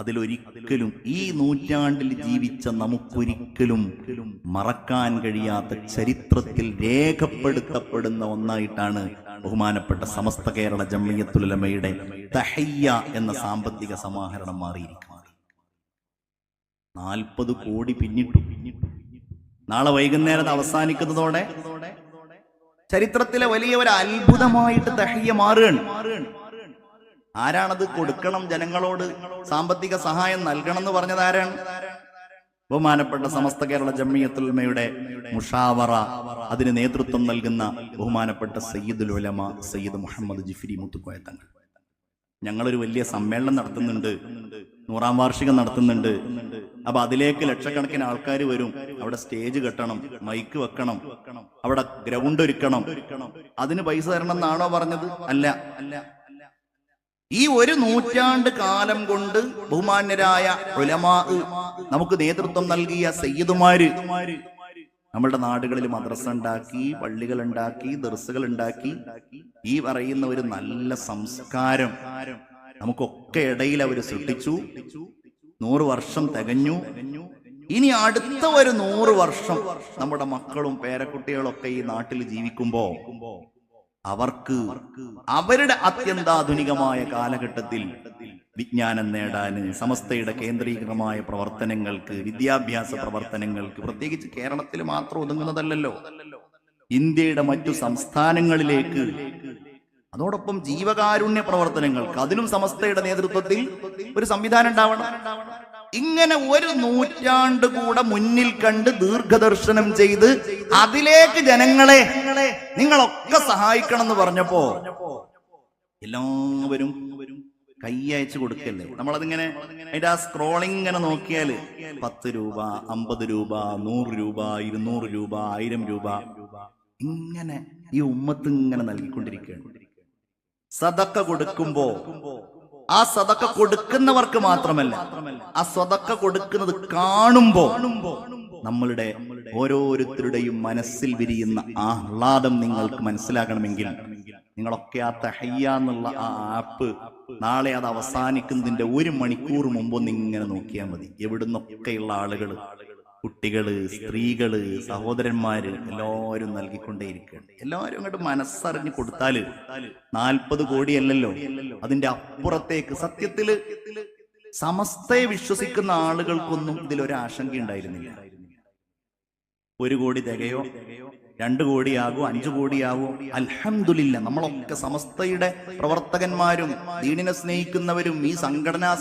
അതിലൊരിക്കലും ഈ നൂറ്റാണ്ടിൽ ജീവിച്ച നമുക്കൊരിക്കലും മറക്കാൻ കഴിയാത്ത ചരിത്രത്തിൽ രേഖപ്പെടുത്തപ്പെടുന്ന ഒന്നായിട്ടാണ് ബഹുമാനപ്പെട്ട സമസ്ത കേരള ജമ്മിയത്തുലമയുടെ തഹയ്യ എന്ന സാമ്പത്തിക സമാഹരണം മാറിയിരിക്കുന്നത്. നാൽപ്പത് കോടി പിന്നിട്ടു. നാളെ വൈകുന്നേരം അവസാനിക്കുന്നതോടെ ചരിത്രത്തിലെ വലിയ ഒരു അത്ഭുതമായിട്ട് തഹയ്യ മാറുകയാണ്. ആരാണത് കൊടുക്കണം ജനങ്ങളോട് സാമ്പത്തിക സഹായം നൽകണം എന്ന് പറഞ്ഞത് ആരാണ്? ബഹുമാനപ്പെട്ട സമസ്ത കേരള ജമ്മിയത്തുൽമയുടെ മുഷാവറ. അതിന് നേതൃത്വം നൽകുന്ന ബഹുമാനപ്പെട്ട സയ്യിദ് ഉലമ സയ്യിദ് മുഹമ്മദ് ജിഫിരി മുത്തുക്കോയ തങ്ങൾ. ഞങ്ങളൊരു വലിയ സമ്മേളനം നടത്തുന്നുണ്ട്. നൂറാം വാർഷികം നടത്തുന്നുണ്ട്. അപ്പൊ അതിലേക്ക് ലക്ഷക്കണക്കിന് ആൾക്കാർ വരും. അവിടെ സ്റ്റേജ് കെട്ടണം മൈക്ക് വെക്കണം അവിടെ ഗ്രൗണ്ട് ഒരുക്കണം. അതിന് പൈസ തരണം എന്നാണോ പറഞ്ഞത്? അല്ല അല്ല. ഈ ഒരു നൂറ്റാണ്ട് കാലം കൊണ്ട് ബഹുമാന്യരായ ഉലമാ നമുക്ക് നേതൃത്വം നൽകിയ സയ്യിദുമാര് നമ്മളുടെ നാടുകളിൽ മദ്രസ ഉണ്ടാക്കി പള്ളികൾ ഉണ്ടാക്കി ദർസുകൾ ഉണ്ടാക്കി. ഈ പറയുന്ന ഒരു നല്ല സംസ്കാരം നമുക്കൊക്കെ ഇടയിൽ അവർ സൃഷ്ടിച്ചു. നൂറ് വർഷം തികഞ്ഞു. ഇനി അടുത്ത ഒരു നൂറ് വർഷം നമ്മുടെ മക്കളും പേരക്കുട്ടികളൊക്കെ ഈ നാട്ടിൽ ജീവിക്കുമ്പോ അവർക്ക് അവരുടെ അത്യന്താധുനികമായ കാലഘട്ടത്തിൽ വിജ്ഞാനം നേടാന് സമസ്തയുടെ കേന്ദ്രീകൃതമായ പ്രവർത്തനങ്ങൾക്ക് വിദ്യാഭ്യാസ പ്രവർത്തനങ്ങൾക്ക് പ്രത്യേകിച്ച് കേരളത്തിൽ മാത്രം ഒതുങ്ങുന്നതല്ലല്ലോ. ഇന്ത്യയുടെ മറ്റു സംസ്ഥാനങ്ങളിലേക്ക് അതോടൊപ്പം ജീവകാരുണ്യ പ്രവർത്തനങ്ങൾക്ക് അതിനും സമസ്തയുടെ നേതൃത്വത്തിൽ ഒരു സംവിധാനം ഉണ്ടാവണം. ഇങ്ങനെ ഒരു നൂറ്റാണ്ട് കൂടെ മുന്നിൽ കണ്ട് ദീർഘദർശനം ചെയ്ത് അതിലേക്ക് ജനങ്ങളെ നിങ്ങളൊക്കെ സഹായിക്കണം എന്ന് പറഞ്ഞപ്പോ എല്ലാവരും കൈ അയച്ചു കൊടുക്കല്ലേ? നമ്മളതിങ്ങനെ അതിന്റെ ആ സ്ക്രോളിംഗ് ഇങ്ങനെ നോക്കിയാൽ പത്ത് രൂപ അമ്പത് രൂപ നൂറ് രൂപ ഇരുന്നൂറ് രൂപ ആയിരം രൂപ ഇങ്ങനെ ഈ ഉമ്മത്ത് ഇങ്ങനെ നൽകിക്കൊണ്ടിരിക്കുകയാണ്. സതക്ക കൊടുക്കുമ്പോ ആ സതക്ക കൊടുക്കുന്നവർക്ക് മാത്രമല്ല ആ സതക്ക കൊടുക്കുന്നത് കാണുമ്പോ നമ്മളുടെ ഓരോരുത്തരുടെയും മനസ്സിൽ വിരിയുന്ന ആഹ്ലാദം നിങ്ങൾക്ക് മനസ്സിലാകണമെങ്കിൽ നിങ്ങളൊക്കെ ആ തഹയ്യ എന്നുള്ള ആ ആപ്പ് നാളെ അത് അവസാനിക്കുന്നതിന്റെ ഒരു മണിക്കൂർ മുമ്പൊന്ന് ഇങ്ങനെ നോക്കിയാൽ മതി. എവിടുന്നൊക്കെയുള്ള ആളുകൾ? കുട്ടികൾ സ്ത്രീകൾ സഹോദരന്മാര് എല്ലാവരും നൽകിക്കൊണ്ടേയിരിക്കുകയാണ്. എല്ലാവരും അങ്ങോട്ട് മനസ്സറിഞ്ഞ് കൊടുത്താൽ നാൽപ്പത് കോടിയല്ലല്ലോ. അതിന്റെ അപ്പുറത്തേക്ക് സത്യത്തിൽ സമസ്തയെ വിശ്വസിക്കുന്ന ആളുകൾക്കൊന്നും ഇതിലൊരു ആശങ്ക ഉണ്ടായിരുന്നില്ല. ഒരു കോടി തികയോ? രണ്ടു കോടിയാകോ അഞ്ചു കോടിയാകോ. അൽഹംദുലില്ല നമ്മളൊക്കെ സമസ്തയുടെ പ്രവർത്തകന്മാരും ദീനിനെ സ്നേഹിക്കുന്നവരും ഈ സംഘടനാ